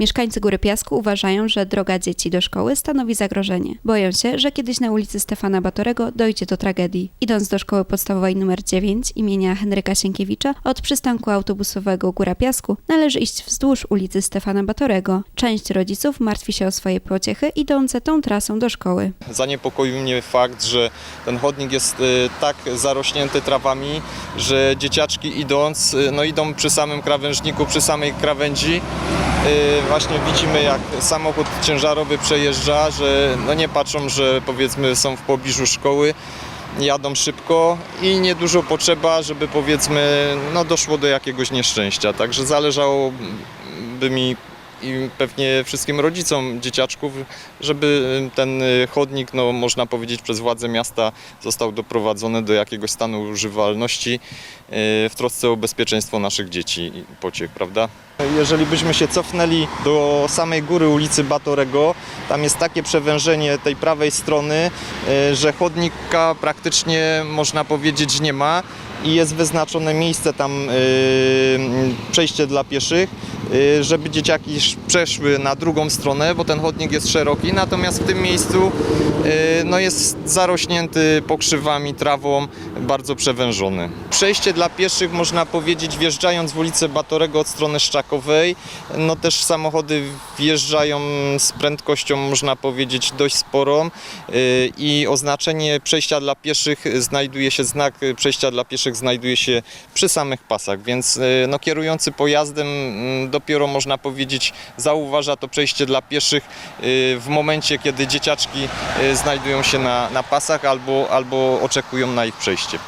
Mieszkańcy Góry Piasku uważają, że droga dzieci do szkoły stanowi zagrożenie. Boją się, że kiedyś na ulicy Stefana Batorego dojdzie do tragedii. Idąc do szkoły podstawowej nr 9 imienia Henryka Sienkiewicza od przystanku autobusowego Góra Piasku należy iść wzdłuż ulicy Stefana Batorego. Część rodziców martwi się o swoje pociechy idące tą trasą do szkoły. Zaniepokoił mnie fakt, że ten chodnik jest y, tak zarośnięty trawami, że dzieciaczki idąc, y, no idą przy samym krawężniku, przy samej krawędzi. Właśnie widzimy jak samochód ciężarowy przejeżdża, że no nie patrzą, że powiedzmy są w pobliżu szkoły, jadą szybko i niedużo potrzeba, żeby powiedzmy no doszło do jakiegoś nieszczęścia. Także zależałoby mi i pewnie wszystkim rodzicom dzieciaczków, żeby ten y, chodnik, no można powiedzieć przez władze miasta został doprowadzony do jakiegoś stanu używalności y, w trosce o bezpieczeństwo naszych dzieci i pociech, prawda? Jeżeli byśmy się cofnęli do samej góry ulicy Batorego, tam jest takie przewężenie tej prawej strony, y, że chodnika praktycznie można powiedzieć nie ma i jest wyznaczone miejsce tam y, przejście dla pieszych, y, żeby dzieciaki sz- przeszły na drugą stronę, bo ten chodnik jest szeroki, natomiast w tym miejscu y, no jest zarośnięty pokrzywami, trawą, bardzo przewężony. Przejście dla pieszych można powiedzieć wjeżdżając w ulicę Batorego od strony Szczakowej, no też samochody wjeżdżają z prędkością można powiedzieć dość sporą y, i oznaczenie przejścia dla pieszych znajduje się, znak y, przejścia dla pieszych znajduje się przy samych pasach, więc y, no, kierujący pojazdem mm, dopiero można powiedzieć zauważa to przejście dla pieszych y, w momencie, kiedy dzieciaczki y, znajdują się na, na pasach albo, albo oczekują na ich przejście.